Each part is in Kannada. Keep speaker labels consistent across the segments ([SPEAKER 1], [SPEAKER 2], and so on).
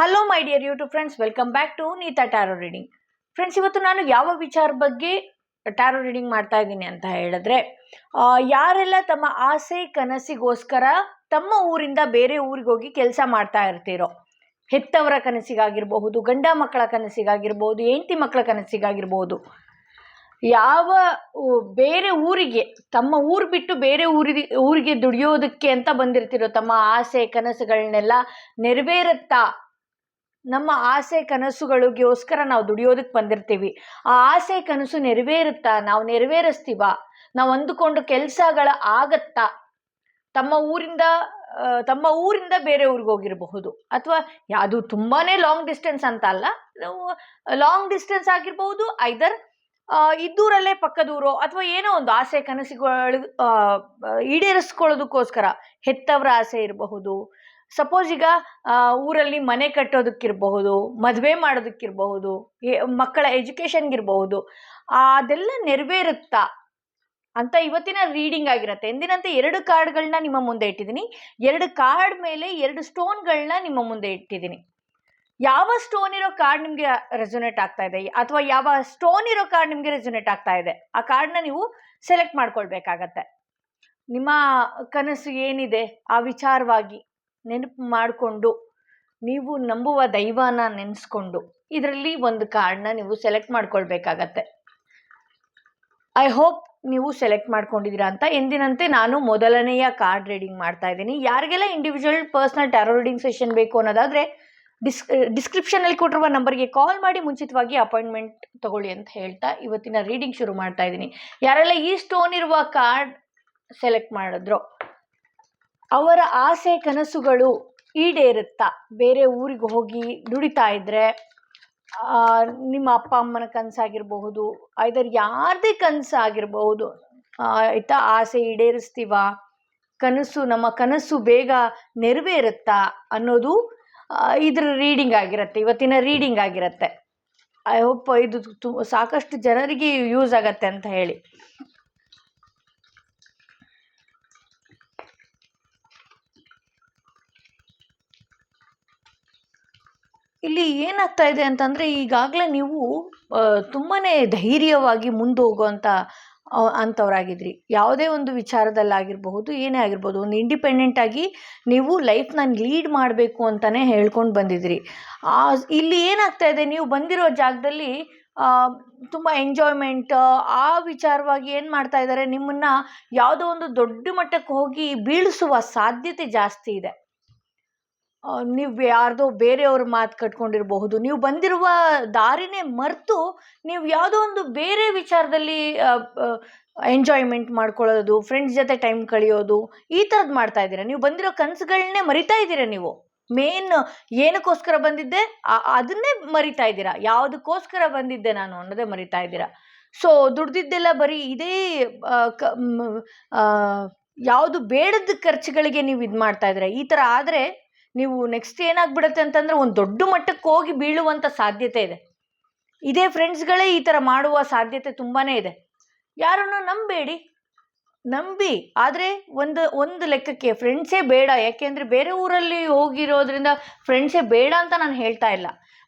[SPEAKER 1] Hello my dear YouTube friends welcome back to Neeta tarot reading friends ಇವತ್ತು ನಾನು ಯಾವ ವಿಚಾರ ಬಗ್ಗೆ ಟ್ಯಾರೋ ರೀಡಿಂಗ್ ಮಾಡ್ತಾ ಇದ್ದೀನಿ ಅಂತ ಹೇಳಿದ್ರೆ ಯಾರೆಲ್ಲ ತಮ್ಮ ಆಸೆ ಕನಸಿಗೋಸ್ಕರ ತಮ್ಮ ಊರಿಂದ ಬೇರೆ ಊರಿಗೆ ಹೋಗಿ ಕೆಲಸ ಮಾಡ್ತಾ ಇರ್ತೀರೋ, ಹೆತ್ತವರ ಕನಸಿಗಾಗಿರಬಹುದು, ಗಂಡ ಮಕ್ಕಳ ಕನಸಿಗಾಗಿರ್ಬೋದು ಹೆಂಡತಿ ಮಕ್ಕಳ ಕನಸಿಗಾಗಿರ್ಬೋದು ಯಾವ ಬೇರೆ ಊರಿಗೆ, ತಮ್ಮ ಊರು ಬಿಟ್ಟು ಬೇರೆ ಊರಿಗೆ ಊರಿಗೆ ದುಡಿಯೋದಕ್ಕೆ ಅಂತ ಬಂದಿರ್ತಿರೋ, ತಮ್ಮ ಆಸೆ ಕನಸುಗಳನ್ನೆಲ್ಲ ನೆರವೇರುತ್ತಾ ನಮ್ಮ ಆಸೆ ಕನಸುಗಳಿಗೋಸ್ಕರ ನಾವು ದುಡಿಯೋದಕ್ಕೆ ಬಂದಿರ್ತೀವಿ. ಆ ಆಸೆ ಕನಸು ನೆರವೇರುತ್ತಾ, ನಾವು ನೆರವೇರಿಸ್ತೀವ? ನಾವು ಅಂದುಕೊಂಡು ಕೆಲಸಗಳ ಆಗತ್ತಾ? ತಮ್ಮ ಊರಿಂದ ತಮ್ಮ ಊರಿಂದ ಬೇರೆ ಊರಿಗೆ ಹೋಗಿರಬಹುದು. ಅಥವಾ ಯಾವುದು ತುಂಬಾ ಲಾಂಗ್ ಡಿಸ್ಟೆನ್ಸ್ ಅಂತ ಅಲ್ಲ. ಲಾಂಗ್ ಡಿಸ್ಟೆನ್ಸ್ ಆಗಿರ್ಬಹುದು, ಐದರ್ ಇದ್ದೂರಲ್ಲೇ ಪಕ್ಕದೂರೋ, ಅಥವಾ ಏನೋ ಒಂದು ಆಸೆ ಕನಸುಗಳು ಈಡೇರಿಸ್ಕೊಳ್ಳೋದಕ್ಕೋಸ್ಕರ, ಹೆತ್ತವರ ಆಸೆ ಇರಬಹುದು. ಸಪೋಸ್ ಈಗ ಊರಲ್ಲಿ ಮನೆ ಕಟ್ಟೋದಕ್ಕಿರಬಹುದು, ಮದುವೆ ಮಾಡೋದಕ್ಕಿರಬಹುದು ಮಕ್ಕಳ ಎಜುಕೇಷನ್ಗಿರಬಹುದು, ಅದೆಲ್ಲ ನೆರವೇರುತ್ತಾ? ಅಂತ ಇವತ್ತಿನ ರೀಡಿಂಗ್ ಆಗಿರುತ್ತೆ. ಎಂದಿನಂತೆ ಎರಡು ಕಾರ್ಡ್ಗಳನ್ನ ನಿಮ್ಮ ಮುಂದೆ ಇಟ್ಟಿದ್ದೀನಿ. ಎರಡು ಕಾರ್ಡ್ ಮೇಲೆ ಎರಡು ಸ್ಟೋನ್ಗಳನ್ನ ನಿಮ್ಮ ಮುಂದೆ ಇಟ್ಟಿದ್ದೀನಿ. ಯಾವ ಸ್ಟೋನ್ ಇರೋ ಕಾರ್ಡ್ ನಿಮಗೆ ರೆಸೊನೇಟ್ ಆಗ್ತಾ ಇದೆ? ಅಥವಾ ಯಾವ ಸ್ಟೋನ್ ಇರೋ ಕಾರ್ಡ್ ನಿಮಗೆ ರೆಸೊನೇಟ್ ಆಗ್ತಾ ಇದೆ? ಆ ಕಾರ್ಡ್ನ ನೀವು ಸೆಲೆಕ್ಟ್ ಮಾಡ್ಕೊಳ್ಬೇಕಾಗತ್ತೆ. ನಿಮ್ಮ ಕನಸು ಏನಿದೆ? ಆ ವಿಚಾರವಾಗಿ. ನೆನಪು ಮಾಡಿಕೊಂಡು, ನೀವು ನಂಬುವ ದೈವನ ನೆನೆಸ್ಕೊಂಡು, ಇದರಲ್ಲಿ ಒಂದು ಕಾರ್ಡನ್ನ ನೀವು ಸೆಲೆಕ್ಟ್ ಮಾಡ್ಕೊಳ್ಬೇಕಾಗತ್ತೆ. ಐ ಹೋಪ್ ನೀವು ಸೆಲೆಕ್ಟ್ ಮಾಡ್ಕೊಂಡಿದ್ದೀರಾ ಅಂತ ಎಂದಿನಂತೆ ನಾನು ಮೊದಲನೆಯ ಕಾರ್ಡ್ ರೀಡಿಂಗ್ ಮಾಡ್ತಾ ಇದ್ದೀನಿ. ಯಾರಿಗೆಲ್ಲ individual personal tarot reading session ಬೇಕು ಅನ್ನೋದಾದರೆ ಡಿಸ್ ಡಿಸ್ಕ್ರಿಪ್ಷನಲ್ಲಿ ಕೊಟ್ಟಿರುವ ನಂಬರ್ಗೆ ಕಾಲ್ ಮಾಡಿ ಮುಂಚಿತವಾಗಿ ಅಪಾಯಿಂಟ್ಮೆಂಟ್ ತಗೊಳ್ಳಿ ಅಂತ ಹೇಳ್ತಾ ಇವತ್ತಿನ ರೀಡಿಂಗ್ ಶುರು ಮಾಡ್ತಾ ಇದ್ದೀನಿ. ಯಾರೆಲ್ಲ ಈ ಸ್ಟೋನ್ ಇರುವ ಕಾರ್ಡ್ ಸೆಲೆಕ್ಟ್ ಮಾಡಿದ್ರೋ ಅವರ ಆಸೆ ಕನಸುಗಳು ಈಡೇರುತ್ತಾ ಬೇರೆ ಊರಿಗೆ ಹೋಗಿ ದುಡಿತಾ ಇದ್ರೆ ಆ, ನಿಮ್ಮ ಅಪ್ಪ ಅಮ್ಮನ ಕನಸಾಗಿರಬಹುದು ಐದರ್ ಯಾರದೇ ಕನಸಾಗಿರಬಹುದು ಆಯಿತಾ? ಆಸೆ ಈಡೇರಿಸ್ತೀವ? ಕನಸು ನಮ್ಮ ಕನಸು ಬೇಗ ನೆರವೇರುತ್ತಾ ಅನ್ನೋದು ಇದ್ರ ರೀಡಿಂಗ್ ಆಗಿರುತ್ತೆ ಇವತ್ತಿನ ರೀಡಿಂಗ್ ಆಗಿರುತ್ತೆ. ಐ ಹೋಪ್ ಇದು ತು ಸಾಕಷ್ಟು ಜನರಿಗೆ ಯೂಸ್ ಆಗತ್ತೆ ಅಂತ ಹೇಳಿ. ಇಲ್ಲಿ ಏನಾಗ್ತಾ ಇದೆ ಅಂತಂದರೆ ಈಗಾಗಲೇ ನೀವು ತುಂಬಾ ಧೈರ್ಯವಾಗಿ ಮುಂದೆ ಅಂಥವರಾಗಿದ್ರಿ ಯಾವುದೇ ಒಂದು ವಿಚಾರದಲ್ಲಾಗಿರಬಹುದು ಏನೇ ಆಗಿರ್ಬೋದು ಒಂದು ಇಂಡಿಪೆಂಡೆಂಟ್ ಆಗಿ ನೀವು ಲೈಫ್ನ ಲೀಡ್ ಮಾಡಬೇಕು ಅಂತಲೇ ಹೇಳ್ಕೊಂಡು ಬಂದಿದ್ರಿ. ಆ, ಇಲ್ಲಿ ಏನಾಗ್ತಾ ಇದೆ ನೀವು ಬಂದಿರೋ ಜಾಗದಲ್ಲಿ ತುಂಬ ಎಂಜಾಯ್ಮೆಂಟ್ ಆ ವಿಚಾರವಾಗಿ ಏನು ಮಾಡ್ತಾ ಇದ್ದಾರೆ ನಿಮ್ಮನ್ನು ಯಾವುದೋ ಒಂದು ದೊಡ್ಡ ಮಟ್ಟಕ್ಕೆ ಹೋಗಿ ಬೀಳಿಸುವ ಸಾಧ್ಯತೆ ಜಾಸ್ತಿ ಇದೆ. ನೀವು ಯಾರ್ದೋ ಬೇರೆಯವ್ರ ಮಾತು ಕಟ್ಕೊಂಡಿರಬಹುದು. ನೀವು ಬಂದಿರುವ ದಾರಿನೇ ಮರೆತು ನೀವು ಯಾವುದೋ ಒಂದು ಬೇರೆ ವಿಚಾರದಲ್ಲಿ ಎಂಜಾಯ್ಮೆಂಟ್ ಮಾಡ್ಕೊಳ್ಳೋದು ಫ್ರೆಂಡ್ಸ್ ಜೊತೆ ಟೈಮ್ ಕಳೆಯೋದು, ಈ ಥರದ್ದು ಮಾಡ್ತಾ ಇದ್ದೀರಾ? ನೀವು ಬಂದಿರೋ ಕನಸುಗಳನ್ನೇ ಮರಿತಾ ಇದ್ದೀರಾ ನೀವು? ಮೇನ್ ಏನಕ್ಕೋಸ್ಕರ ಬಂದಿದ್ದೆ? ಅದನ್ನೇ ಮರಿತಾ ಇದ್ದೀರಾ? ಯಾವುದಕ್ಕೋಸ್ಕರ ಬಂದಿದ್ದೆ ನಾನು ಅನ್ನೋದೇ ಮರಿತಾ ಇದ್ದೀರಾ? ಸೊ ದುಡ್ದಿದ್ದೆಲ್ಲ ಬರೀ ಇದೇ ಯಾವುದು ಬೇಡದ ಖರ್ಚುಗಳಿಗೆ ನೀವು ಇದು ಮಾಡ್ತಾ ಇದ್ದೀರಾ? ಈ ಥರ ಆದರೆ ನೀವು ನೆಕ್ಸ್ಟ್ ಏನಾಗ್ಬಿಡುತ್ತೆ ಅಂತಂದ್ರೆ ಒಂದು ದೊಡ್ಡ ಮಟ್ಟಕ್ಕೆ ಹೋಗಿ ಬೀಳುವಂಥ ಸಾಧ್ಯತೆ ಇದೆ. ಇದೇ ಫ್ರೆಂಡ್ಸ್ಗಳೇ ಈ ಥರ ಮಾಡುವ ಸಾಧ್ಯತೆ ತುಂಬಾ ಇದೆ. ಯಾರನ್ನು ನಂಬೇಡಿ. ನಂಬಿ. ಆದರೆ ಒಂದು ಒಂದು ಲೆಕ್ಕಕ್ಕೆ ಫ್ರೆಂಡ್ಸೇ ಬೇಡ. ಯಾಕೆಂದರೆ ಬೇರೆ ಊರಲ್ಲಿ ಹೋಗಿರೋದ್ರಿಂದ ಫ್ರೆಂಡ್ಸೇ ಬೇಡ ಅಂತ ನಾನು ಹೇಳ್ತಾ ಇಲ್ಲ.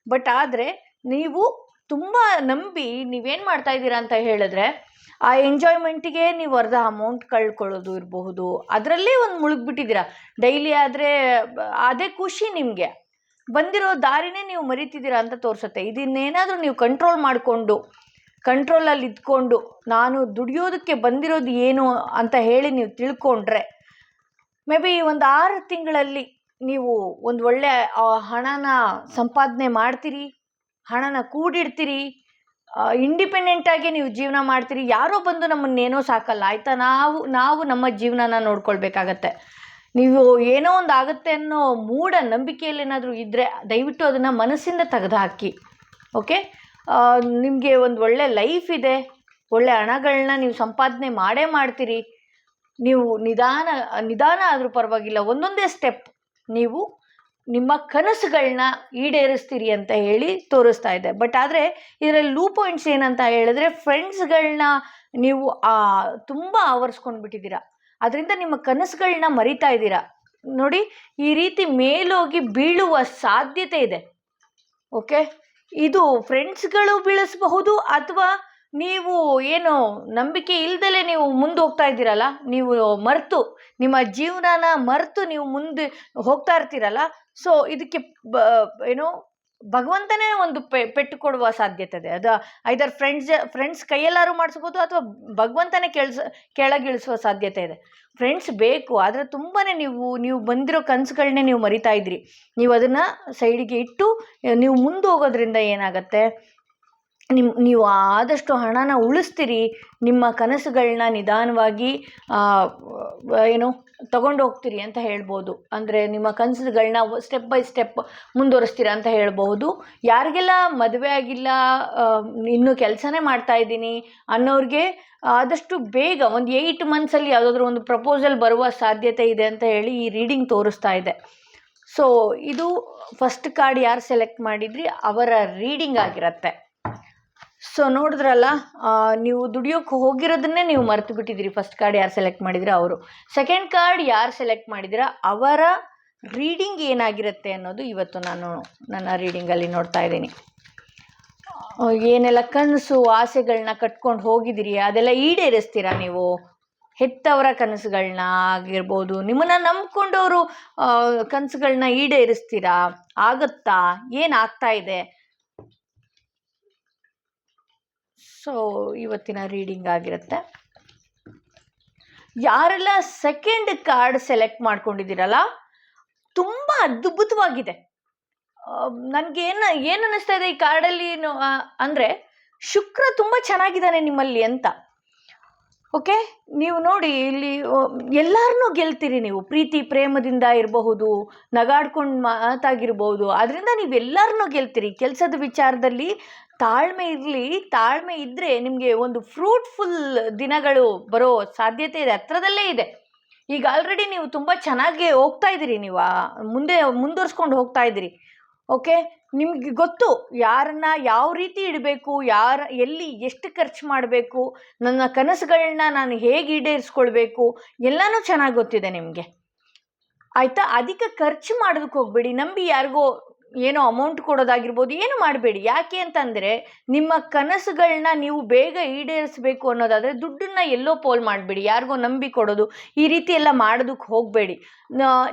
[SPEAKER 1] ಬಟ್ ಆದರೆ ನೀವು ತುಂಬ ನಂಬಿ ನೀವೇನು ಮಾಡ್ತಾ ಇದ್ದೀರಾ ಅಂತ ಹೇಳಿದ್ರೆ ಆ ಎಂಜಾಯ್ಮೆಂಟಿಗೆ ನೀವು ಅರ್ಧ ಅಮೌಂಟ್ ಕಳ್ಕೊಳ್ಳೋದು ಇರಬಹುದು. ಅದರಲ್ಲೇ ಒಂದು ಮುಳುಗ್ಬಿಟ್ಟಿದ್ದೀರಾ. ಡೈಲಿ ಆದರೆ ಅದೇ ಖುಷಿ ನಿಮಗೆ. ಬಂದಿರೋ ದಾರಿನೇ ನೀವು ಮರಿತಿದ್ದೀರಾ ಅಂತ ತೋರಿಸುತ್ತೆ. ಇದನ್ನೇನಾದರೂ ನೀವು ಕಂಟ್ರೋಲ್ ಮಾಡಿಕೊಂಡು ಕಂಟ್ರೋಲಲ್ಲಿ ಇದ್ಕೊಂಡು, ನಾನು ದುಡಿಯೋದಕ್ಕೆ ಬಂದಿರೋದು ಏನು ಅಂತ ಹೇಳಿ ನೀವು ತಿಳ್ಕೊಂಡ್ರೆ ಮೇ ಬಿ ಒಂದು ಆರು ತಿಂಗಳಲ್ಲಿ ನೀವು ಒಂದು ಒಳ್ಳೆ ಹಣನ ಸಂಪಾದನೆ ಮಾಡ್ತೀರಿ, ಹಣನ ಕೂಡಿಡ್ತೀರಿ ಇಂಡಿಪೆಂಡೆಂಟಾಗಿ ನೀವು ಜೀವನ ಮಾಡ್ತೀರಿ, ಯಾರೋ ಬಂದು ನಮ್ಮನ್ನೇನೋ ಸಾಕಲ್ಲ, ಆಯಿತಾ? ನಾವು ನಾವು ನಮ್ಮ ಜೀವನನ ನೋಡ್ಕೊಳ್ಬೇಕಾಗತ್ತೆ. ನೀವು ಏನೋ ಒಂದು ಆಗುತ್ತೆ ಅನ್ನೋ ಮೂಢ ನಂಬಿಕೆಯಲ್ಲಿ ಏನಾದರೂ ಇದ್ದರೆ ದಯವಿಟ್ಟು ಅದನ್ನು ಮನಸ್ಸಿಂದ ತೆಗೆದುಹಾಕಿ ಓಕೆ ನಿಮಗೆ ಒಂದು ಒಳ್ಳೆ ಲೈಫ್ ಇದೆ, ಒಳ್ಳೆ ಹಣಗಳನ್ನ ನೀವು ಸಂಪಾದನೆ ಮಾಡೇ ಮಾಡ್ತೀರಿ. ನೀವು ನಿಧಾನ ನಿಧಾನ ಆದರೂ ಪರವಾಗಿಲ್ಲ, ಒಂದೊಂದೇ ಸ್ಟೆಪ್ ನೀವು ನಿಮ್ಮ ಕನಸುಗಳನ್ನ ಈಡೇರಿಸ್ತೀರಿ ಅಂತ ಹೇಳಿ ತೋರಿಸ್ತಾ ಇದೆ. ಬಟ್ ಆದರೆ ಇದರಲ್ಲಿ ಲೂ ಪಾಯಿಂಟ್ಸ್ ಏನಂತ ಹೇಳಿದ್ರೆ ಫ್ರೆಂಡ್ಸ್ಗಳನ್ನ ನೀವು ತುಂಬ ಆವರಿಸ್ಕೊಂಡು ಬಿಟ್ಟಿದ್ದೀರಾ ಅದರಿಂದ ನಿಮ್ಮ ಕನಸುಗಳನ್ನ ಮರಿತಾ ಇದ್ದೀರಾ. ನೋಡಿ, ಈ ರೀತಿ ಮೇಲೋಗಿ ಬೀಳುವ ಸಾಧ್ಯತೆ ಇದೆ. ಓಕೆ ಇದು ಫ್ರೆಂಡ್ಸ್ಗಳು ಬೀಳಿಸಬಹುದು ಅಥವಾ ನೀವು ಏನು ನಂಬಿಕೆ ಇಲ್ಲದೆ ನೀವು ಮುಂದೆ ಹೋಗ್ತಾ ಇದ್ದೀರಲ್ಲ, ನೀವು ಮರೆತು, ನಿಮ್ಮ ಜೀವನನ ಮರೆತು ನೀವು ಮುಂದೆ ಹೋಗ್ತಾ ಇರ್ತೀರಲ್ಲ, ಸೊ ಇದಕ್ಕೆ ಬ, ಏನು ಭಗವಂತನೇ ಒಂದು ಪೆ ಪೆಟ್ಟು ಕೊಡುವ ಸಾಧ್ಯತೆ ಇದೆ. ಅದು ಐದರ್ ಫ್ರೆಂಡ್ಸ್ ಫ್ರೆಂಡ್ಸ್ ಕೈಯಲ್ಲಾರು ಮಾಡಿಸ್ಬೋದು ಅಥವಾ ಭಗವಂತನೇ ಕೆಳ್ಸ, ಕೆಳಗಿಳಿಸುವ ಸಾಧ್ಯತೆ ಇದೆ. ಫ್ರೆಂಡ್ಸ್ ಬೇಕು, ಆದರೆ ತುಂಬಾ ನೀವು ನೀವು ಬಂದಿರೋ ಕನಸುಗಳನ್ನೇ ನೀವು ಮರಿತಾ ಇದ್ರಿ. ನೀವು ಅದನ್ನು ಸೈಡಿಗೆ ಇಟ್ಟು, ನೀವು ಮುಂದೆ ಹೋಗೋದ್ರಿಂದ ಏನಾಗತ್ತೆ? ನಿಮ್ಮ ನೀವು ಆದಷ್ಟು ಹಣನ ಉಳಿಸ್ತೀರಿ, ನಿಮ್ಮ ಕನಸುಗಳನ್ನ ನಿಧಾನವಾಗಿ ಏನು ತಗೊಂಡು ಹೋಗ್ತೀರಿ ಅಂತ ಹೇಳ್ಬೋದು. ಅಂದರೆ ನಿಮ್ಮ ಕನಸುಗಳನ್ನ ಸ್ಟೆಪ್ ಬೈ ಸ್ಟೆಪ್ ಮುಂದುವರಿಸ್ತೀರ ಅಂತ ಹೇಳ್ಬೋದು. ಯಾರಿಗೆಲ್ಲ ಮದುವೆ ಆಗಿಲ್ಲ ಇನ್ನೂ ಕೆಲಸನೇ ಮಾಡ್ತಾ ಇದ್ದೀನಿ ಅನ್ನೋರಿಗೆ ಆದಷ್ಟು ಬೇಗ ಒಂದು ಏಯ್ಟ್ ಮಂತ್ಸಲ್ಲಿ ಯಾವುದಾದ್ರೂ ಒಂದು ಪ್ರಪೋಸಲ್ ಬರುವ ಸಾಧ್ಯತೆ ಇದೆ ಅಂತ ಹೇಳಿ ಈ ರೀಡಿಂಗ್ ತೋರಿಸ್ತಾ ಇದೆ. ಸೊ ಇದು ಫಸ್ಟ್ ಕಾರ್ಡ್ ಯಾರು ಸೆಲೆಕ್ಟ್ ಮಾಡಿದ್ರಿ, ಅವರ ರೀಡಿಂಗ್ ಆಗಿರತ್ತೆ. ಸೊ ನೋಡಿದ್ರಲ್ಲ ನೀವು ದುಡಿಯೋಕೆ ಹೋಗಿರೋದನ್ನೇ ನೀವು ಮರೆತು ಬಿಟ್ಟಿದ್ದೀರಿ. ಫಸ್ಟ್ ಕಾರ್ಡ್ ಯಾರು ಸೆಲೆಕ್ಟ್ ಮಾಡಿದ್ರೆ ಅವರು. ಸೆಕೆಂಡ್ ಕಾರ್ಡ್ ಯಾರು ಸೆಲೆಕ್ಟ್ ಮಾಡಿದಿರ ಅವರ ರೀಡಿಂಗ್ ಏನಾಗಿರುತ್ತೆ ಅನ್ನೋದು ಇವತ್ತು ನಾನು ನನ್ನ ರೀಡಿಂಗಲ್ಲಿ ನೋಡ್ತಾ ಇದ್ದೀನಿ. ಏನೆಲ್ಲ ಕನಸು ಆಸೆಗಳನ್ನ ಕಟ್ಕೊಂಡು ಹೋಗಿದ್ದೀರಿ, ಅದೆಲ್ಲ ಈಡೇರಿಸ್ತೀರಾ ನೀವು? ಹೆತ್ತವರ ಕನಸುಗಳನ್ನ ಆಗಿರ್ಬೋದು, ನಿಮ್ಮನ್ನ ನಂಬ್ಕೊಂಡವರು ಕನಸುಗಳನ್ನ ಈಡೇರಿಸ್ತೀರಾ? ಆಗುತ್ತಾ? ಏನಾಗ್ತಾ ಇದೆ? ಸೊ ಇವತ್ತಿನ ರೀಡಿಂಗ್ ಆಗಿರುತ್ತೆ. ಯಾರೆಲ್ಲ ಸೆಕೆಂಡ್ ಕಾರ್ಡ್ ಸೆಲೆಕ್ಟ್ ಮಾಡ್ಕೊಂಡಿದ್ದೀರಲ್ಲ, ತುಂಬ ಅದ್ಭುತವಾಗಿದೆ. ನನಗೆ ಏನು ಏನು ಅನ್ನಿಸ್ತಾ ಇದೆ ಈ ಕಾರ್ಡಲ್ಲಿ ಅಂದರೆ ಶುಕ್ರ ತುಂಬ ಚೆನ್ನಾಗಿದ್ದಾನೆ ನಿಮ್ಮಲ್ಲಿ ಅಂತ. ಓಕೆ ನೀವು ನೋಡಿ, ಇಲ್ಲಿ ಎಲ್ಲರನ್ನೂ ಗೆಲ್ತೀರಿ ನೀವು. ಪ್ರೀತಿ, ಪ್ರೇಮದಿಂದ ಇರಬಹುದು, ನಗಾಡ್ಕೊಂಡು ಮಾತಾಗಿರ್ಬಹುದು. ಅದರಿಂದ ನೀವು ಎಲ್ಲರನ್ನೂ ಗೆಲ್ತೀರಿ. ಕೆಲಸದ ವಿಚಾರದಲ್ಲಿ ತಾಳ್ಮೆ ಇರಲಿ. ತಾಳ್ಮೆ ಇದ್ದರೆ ನಿಮಗೆ ಒಂದು ಫ್ರೂಟ್ಫುಲ್ ದಿನಗಳು ಬರೋ ಸಾಧ್ಯತೆ ಇದೆ. ಹತ್ರದಲ್ಲೇ ಇದೆ. ಈಗ ಆಲ್ರೆಡಿ ನೀವು ತುಂಬ ಚೆನ್ನಾಗಿ ಹೋಗ್ತಾ ಇದ್ದೀರಿ ನೀವು. ಮುಂದೆ ಮುಂದುವರ್ಸ್ಕೊಂಡು ಹೋಗ್ತಾ ಇದ್ದೀರಿ. ಓಕೆ ನಿಮಗೆ ಗೊತ್ತು ಯಾರನ್ನ ಯಾವ ರೀತಿ ಇಡಬೇಕು, ಯಾರ, ಎಲ್ಲಿ ಎಷ್ಟು ಖರ್ಚು ಮಾಡಬೇಕು, ನನ್ನ ಕನಸುಗಳನ್ನ ನಾನು ಹೇಗೆ ಈಡೇರಿಸ್ಕೊಳ್ಬೇಕು, ಎಲ್ಲನೂ ಚೆನ್ನಾಗಿ ಗೊತ್ತಿದೆ ನಿಮಗೆ. ಆಯಿತಾ? ಅಧಿಕ ಖರ್ಚು ಮಾಡೋದಕ್ಕೆ ಹೋಗಬೇಡಿ. ನಂಬಿ ಯಾರಿಗೋ ಏನೋ ಅಮೌಂಟ್ ಕೊಡೋದಾಗಿರ್ಬೋದು, ಏನು ಮಾಡಬೇಡಿ. ಯಾಕೆ ಅಂತಂದರೆ, ನಿಮ್ಮ ಕನಸುಗಳನ್ನ ನೀವು ಬೇಗ ಈಡೇರಿಸಬೇಕು ಅನ್ನೋದಾದರೆ ದುಡ್ಡನ್ನ ಎಲ್ಲೋ ಪೋಲ್ ಮಾಡಬೇಡಿ. ಯಾರಿಗೋ ನಂಬಿ ಕೊಡೋದು, ಈ ರೀತಿ ಎಲ್ಲ ಮಾಡೋದಕ್ಕೆ ಹೋಗಬೇಡಿ.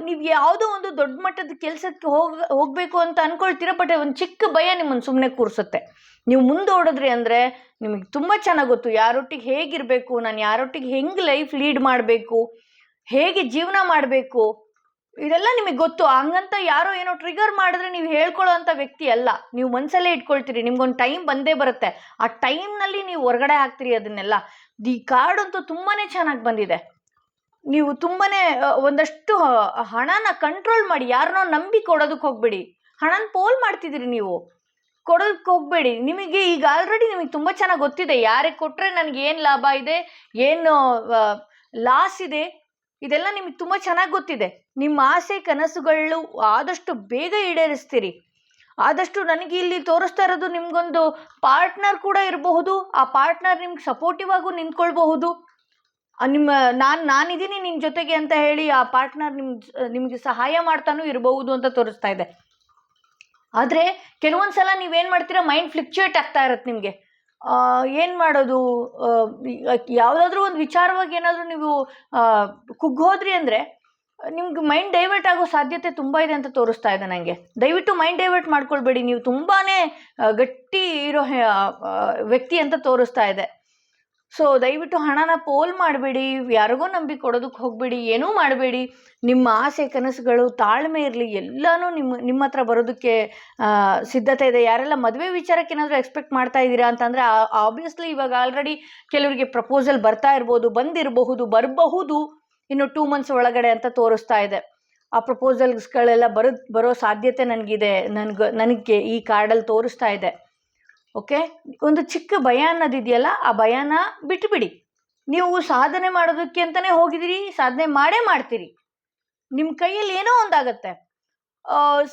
[SPEAKER 1] ನೀವು ಯಾವುದೋ ಒಂದು ದೊಡ್ಡ ಮಟ್ಟದ ಕೆಲಸಕ್ಕೆ ಹೋಗ, ಹೋಗಬೇಕು ಅಂತ ಅಂದ್ಕೊಳ್ತೀರ ಬಟ್ ಒಂದು ಚಿಕ್ಕ ಭಯ ನಿಮ್ಮನ್ನು ಸುಮ್ಮನೆ ಕೂರಿಸುತ್ತೆ. ನೀವು ಮುಂದೋಡಿದ್ರಿ ಅಂದರೆ ನಿಮಗೆ ತುಂಬ ಚೆನ್ನಾಗಿ ಗೊತ್ತು, ಯಾರೊಟ್ಟಿಗೆ ಹೇಗಿರಬೇಕು, ನಾನು ಯಾರೊಟ್ಟಿಗೆ ಹೆಂಗೆ ಲೈಫ್ ಲೀಡ್ ಮಾಡಬೇಕು, ಹೇಗೆ ಜೀವನ ಮಾಡಬೇಕು ಇದೆಲ್ಲ ನಿಮಗೆ ಗೊತ್ತು. ಹಂಗಂತ ಯಾರೋ ಏನೋ ಟ್ರಿಗರ್ ಮಾಡಿದ್ರೆ ನೀವು ಹೇಳ್ಕೊಳ್ಳೋ ವ್ಯಕ್ತಿ ಅಲ್ಲ. ನೀವು ಮನಸ್ಸಲ್ಲೇ ಇಟ್ಕೊಳ್ತೀರಿ. ನಿಮ್ಗೊಂದು ಟೈಮ್ ಬಂದೇ ಬರುತ್ತೆ. ಆ ಟೈಮ್ನಲ್ಲಿ ನೀವು ಹೊರಗಡೆ ಹಾಕ್ತೀರಿ ಅದನ್ನೆಲ್ಲ. ದಿ ಕಾರ್ಡ್ ಅಂತೂ ತುಂಬಾ ಚೆನ್ನಾಗಿ ಬಂದಿದೆ. ನೀವು ತುಂಬಾ ಒಂದಷ್ಟು ಹಣನ ಕಂಟ್ರೋಲ್ ಮಾಡಿ. ಯಾರನ್ನೋ ನಂಬಿ ಕೊಡೋದಕ್ಕೆ ಹೋಗ್ಬೇಡಿ. ಹಣನ ಪೋಲ್ ಮಾಡ್ತಿದ್ದೀರಿ ನೀವು. ಕೊಡೋದಕ್ಕೆ ಹೋಗಬೇಡಿ. ನಿಮಗೆ ಈಗ ಆಲ್ರೆಡಿ ನಿಮಗೆ ತುಂಬ ಚೆನ್ನಾಗಿ ಗೊತ್ತಿದೆ. ಯಾರಿಗೆ ಕೊಟ್ಟರೆ ನನಗೆ ಏನು ಲಾಭ ಇದೆ? ಏನು ಲಾಸ್ ಇದೆ? ಇದೆಲ್ಲ ನಿಮಗೆ ತುಂಬ ಚೆನ್ನಾಗಿ ಗೊತ್ತಿದೆ. ನಿಮ್ಮ ಆಸೆ, ಕನಸುಗಳು ಆದಷ್ಟು ಬೇಗ ಈಡೇರಿಸ್ತೀರಿ. ಆದಷ್ಟು ನನಗೆ ಇಲ್ಲಿ ತೋರಿಸ್ತಾ ಇರೋದು ನಿಮ್ಗೊಂದು ಪಾರ್ಟ್ನರ್ ಕೂಡ ಇರಬಹುದು. ಆ ಪಾರ್ಟ್ನರ್ ನಿಮ್ಗೆ ಸಪೋರ್ಟಿವ್ ಆಗು ನಿಂತ್ಕೊಳ್ಬಹುದು. ನಿಮ್ಮ, ನಾನು, ನಾನಿದ್ದೀನಿ ನಿಮ್ಮ ಜೊತೆಗೆ ಅಂತ ಹೇಳಿ ಆ ಪಾರ್ಟ್ನರ್ ನಿಮ್, ನಿಮಗೆ ಸಹಾಯ ಮಾಡ್ತಾನೂ ಇರಬಹುದು ಅಂತ ತೋರಿಸ್ತಾ ಇದೆ. ಆದರೆ ಕೆಲವೊಂದು ಸಲ ನೀವೇನು ಮಾಡ್ತೀರಾ, ಮೈಂಡ್ ಫ್ಲಿಕ್ಚುಯೇಟ್ ಆಗ್ತಾ ಇರತ್ತೆ ನಿಮಗೆ. ಏನು ಮಾಡೋದು? ಯಾವುದಾದ್ರೂ ಒಂದು ವಿಚಾರವಾಗಿ ಏನಾದರೂ ನೀವು ಕುಗ್ಗೋದ್ರಿ ಅಂದರೆ, ನಿಮ್ಗೆ ಮೈಂಡ್ ಡೈವರ್ಟ್ ಆಗೋ ಸಾಧ್ಯತೆ ತುಂಬ ಇದೆ ಅಂತ ತೋರಿಸ್ತಾ ಇದೆ ನನಗೆ ದಯವಿಟ್ಟು ಮೈಂಡ್ ಡೈವರ್ಟ್ ಮಾಡ್ಕೊಳ್ಬೇಡಿ. ನೀವು ತುಂಬಾ ಗಟ್ಟಿ ಇರೋ ವ್ಯಕ್ತಿ ಅಂತ ತೋರಿಸ್ತಾ ಇದೆ. ಸೊ ದಯವಿಟ್ಟು ಹಣನ ಪೋಲ್ ಮಾಡಬೇಡಿ, ಯಾರಿಗೋ ನಂಬಿ ಕೊಡೋದಕ್ಕೆ ಹೋಗಬೇಡಿ, ಏನೂ ಮಾಡಬೇಡಿ. ನಿಮ್ಮ ಆಸೆ ಕನಸುಗಳು ತಾಳ್ಮೆ ಇರಲಿ, ಎಲ್ಲನೂ ನಿಮ್ಮ ನಿಮ್ಮ ಹತ್ರ ಬರೋದಕ್ಕೆ ಸಿದ್ಧತೆ ಇದೆ. ಯಾರೆಲ್ಲ ಮದುವೆ ವಿಚಾರಕ್ಕೆ ಏನಾದರೂ ಎಕ್ಸ್ಪೆಕ್ಟ್ ಮಾಡ್ತಾ ಇದ್ದೀರಾ ಅಂತಂದರೆ ಆಬ್ವಿಯಸ್ಲಿ ಇವಾಗ ಆಲ್ರೆಡಿ ಕೆಲವರಿಗೆ ಪ್ರಪೋಸಲ್ ಬರ್ತಾ ಇರ್ಬೋದು, ಬಂದಿರಬಹುದು, ಬರಬಹುದು. ಇನ್ನು ಟೂ ಮಂತ್ಸ್ ಒಳಗಡೆ ಅಂತ ತೋರಿಸ್ತಾ ಇದೆ. ಆ ಪ್ರಪೋಸಲ್ಸ್ಗಳೆಲ್ಲ ಬರೋ ಬರೋ ಸಾಧ್ಯತೆ ನನಗಿದೆ. ನನಗೆ ನನಗೆ ಈ ಕಾರ್ಡಲ್ಲಿ ತೋರಿಸ್ತಾ ಇದೆ. ಓಕೆ? ಒಂದು ಚಿಕ್ಕ ಭಯ ಅನ್ನೋದಿದೆಯಲ್ಲ ಆ ಭಯನ ಬಿಟ್ಟುಬಿಡಿ ನೀವು ಸಾಧನೆ ಮಾಡೋದಕ್ಕೆ ಅಂತಲೇ ಹೋಗಿದ್ದೀರಿ, ಸಾಧನೆ ಮಾಡೇ ಮಾಡ್ತೀರಿ. ನಿಮ್ಮ ಕೈಯಲ್ಲಿ ಏನೋ ಒಂದಾಗತ್ತೆ.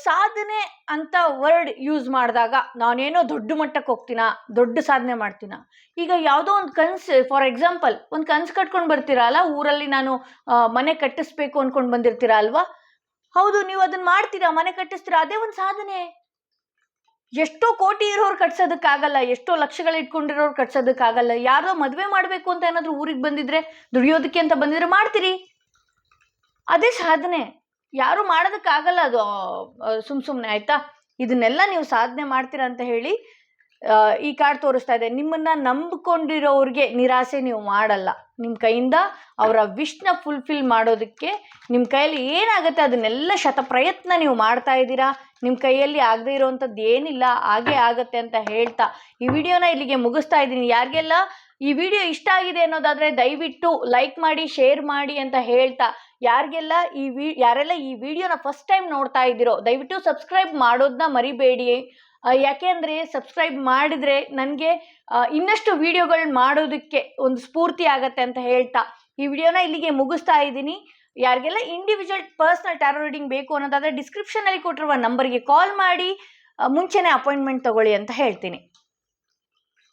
[SPEAKER 1] ಸಾಧನೆ ಅಂತ ವರ್ಡ್ ಯೂಸ್ ಮಾಡಿದಾಗ ನಾನೇನೋ ದೊಡ್ಡ ಮಟ್ಟಕ್ಕೆ ಹೋಗ್ತೀನ, ದೊಡ್ಡ ಸಾಧನೆ ಮಾಡ್ತೀನ? ಈಗ ಯಾವುದೋ ಒಂದು ಕನಸು, ಫಾರ್ ಎಕ್ಸಾಂಪಲ್, ಒಂದು ಕನ್ಸು ಕಟ್ಕೊಂಡು ಬರ್ತೀರಾ ಅಲ್ಲ, ಊರಲ್ಲಿ ನಾನು ಮನೆ ಕಟ್ಟಿಸ್ಬೇಕು ಅಂದ್ಕೊಂಡು ಬಂದಿರ್ತೀರಾ ಅಲ್ವಾ? ಹೌದು, ನೀವು ಅದನ್ನ ಮಾಡ್ತೀರಾ, ಮನೆ ಕಟ್ಟಿಸ್ತೀರಾ, ಅದೇ ಒಂದು ಸಾಧನೆ. ಎಷ್ಟೋ ಕೋಟಿ ಇರೋರು ಕಟ್ಸೋದಕ್ಕಾಗಲ್ಲ, ಎಷ್ಟೋ ಲಕ್ಷಗಳು ಇಟ್ಕೊಂಡಿರೋರು ಕಟ್ಸೋದಕ್ಕಾಗಲ್ಲ ಯಾರೋ ಮದುವೆ ಮಾಡಬೇಕು ಅಂತ ಏನಾದರೂ ಊರಿಗೆ ಬಂದಿದ್ರೆ ದುಡಿಯೋದಕ್ಕೆ ಅಂತ ಬಂದಿದ್ರೆ ಮಾಡ್ತೀರಿ. ಅದೇ ಸಾಧನೆ. ಯಾರು ಮಾಡೋದಕ್ಕಾಗಲ್ಲ ಅದು ಸುಮ್ ಸುಮ್ಮನೆ ಆಯ್ತಾ? ಇದನ್ನೆಲ್ಲ ನೀವು ಸಾಧನೆ ಮಾಡ್ತೀರಾ ಅಂತ ಹೇಳಿ ಈ ಕಾರ್ಡ್ ತೋರಿಸ್ತಾ ಇದೆ. ನಿಮ್ಮನ್ನ ನಂಬಿಕೊಂಡಿರೋರಿಗೆ ನಿರಾಸೆ ನೀವು ಮಾಡಲ್ಲ. ನಿಮ್ಮ ಕೈಯಿಂದ ಅವರ ವಿಶ್ನ ಫುಲ್ಫಿಲ್ ಮಾಡೋದಕ್ಕೆ ನಿಮ್ಮ ಕೈಯಲ್ಲಿ ಏನಾಗುತ್ತೆ ಅದನ್ನೆಲ್ಲ ಶತ ಪ್ರಯತ್ನ ನೀವು ಮಾಡ್ತಾ ಇದ್ದೀರಾ? ನಿಮ್ಮ ಕೈಯಲ್ಲಿ ಆಗದೆ ಇರೋವಂಥದ್ದು ಏನಿಲ್ಲ, ಹಾಗೆ ಆಗತ್ತೆ ಅಂತ ಹೇಳ್ತಾ ಈ ವಿಡಿಯೋನ ಇಲ್ಲಿಗೆ ಮುಗಿಸ್ತಾ ಇದ್ದೀನಿ. ಯಾರಿಗೆಲ್ಲ ಈ ವಿಡಿಯೋ ಇಷ್ಟ ಆಗಿದೆ ಅನ್ನೋದಾದರೆ ದಯವಿಟ್ಟು ಲೈಕ್ ಮಾಡಿ ಶೇರ್ ಮಾಡಿ ಅಂತ ಹೇಳ್ತಾ ಯಾರಿಗೆಲ್ಲ ಈ ವಿ, ಯಾರೆಲ್ಲ ಈ ವಿಡಿಯೋನ ಫಸ್ಟ್ ಟೈಮ್ ನೋಡ್ತಾ ಇದ್ದೀರೋ, ದಯವಿಟ್ಟು ಸಬ್ಸ್ಕ್ರೈಬ್ ಮಾಡೋದನ್ನ ಮರಿಬೇಡಿ. ಯಾಕೆ ಅಂದರೆ ಸಬ್ಸ್ಕ್ರೈಬ್ ಮಾಡಿದರೆ ನನಗೆ ಇನ್ನಷ್ಟು ವಿಡಿಯೋಗಳು ಮಾಡೋದಕ್ಕೆ ಒಂದು ಸ್ಫೂರ್ತಿ ಆಗತ್ತೆ ಅಂತ ಹೇಳ್ತಾ. ಈ ವಿಡಿಯೋನ ಇಲ್ಲಿಗೆ ಮುಗಿಸ್ತಾ ಇದ್ದೀನಿ. ಯಾರಿಗೆಲ್ಲ ಇಂಡಿವಿಜುವಲ್ ಪರ್ಸ್ನಲ್ ಟ್ಯಾರೋ ರೀಡಿಂಗ್ ಬೇಕು ಅನ್ನೋದಾದರೆ ಡಿಸ್ಕ್ರಿಪ್ಷನಲ್ಲಿ ಕೊಟ್ಟಿರುವ ನಂಬರ್ಗೆ ಕಾಲ್ ಮಾಡಿ ಮುಂಚೆನೇ ಅಪಾಯಿಂಟ್ಮೆಂಟ್ ತಗೊಳ್ಳಿ ಅಂತ ಹೇಳ್ತೀನಿ.